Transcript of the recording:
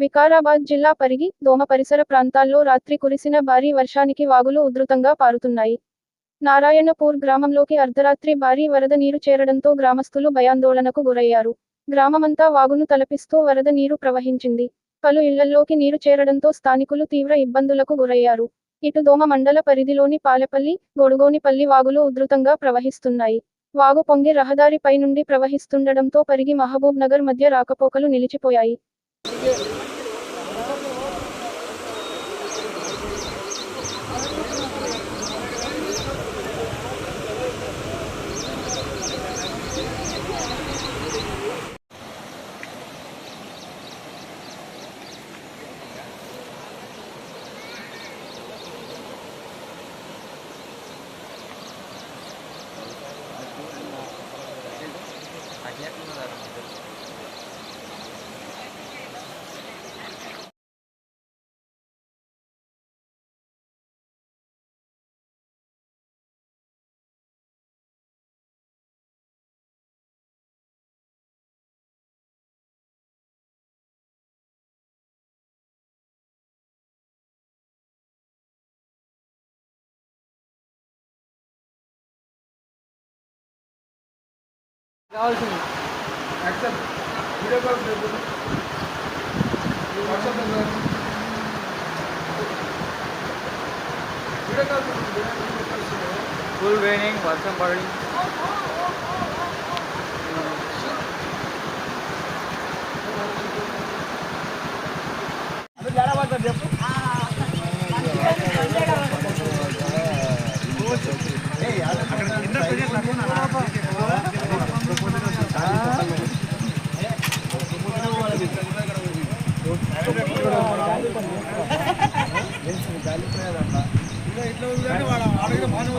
వికారాబాద్ జిల్లా పరిగి దోమ పరిసర ప్రాంతాల్లో రాత్రి కురిసిన భారీ వర్షానికి వాగులు ఉధృతంగా పారుతున్నాయి. నారాయణపూర్ గ్రామంలోకి అర్ధరాత్రి భారీ వరద నీరు చేరడంతో గ్రామస్తులు భయాందోళనకు గురయ్యారు. గ్రామమంతా వాగును తలపిస్తూ వరద నీరు ప్రవహించింది. పలు ఇళ్ళల్లోకి నీరు చేరడంతో స్థానికులు తీవ్ర ఇబ్బందులకు గురయ్యారు. ఇటు దోమ మండల పరిధిలోని పాలెపల్లి గొడుగోనిపల్లి వాగులు ఉధృతంగా ప్రవహిస్తున్నాయి. వాగు పొంగి రహదారిపై నుండి ప్రవహిస్తుండడంతో పరిగి మహబూబ్ నగర్ మధ్య రాకపోకలు నిలిచిపోయాయి. Yeah, no, no, no. కావాల్సింది. Accept. Video call WhatsApp number video call full raining వర్షం పడి ఇట్లా ఉంది కానీ వాడు అడిగిన బాగానే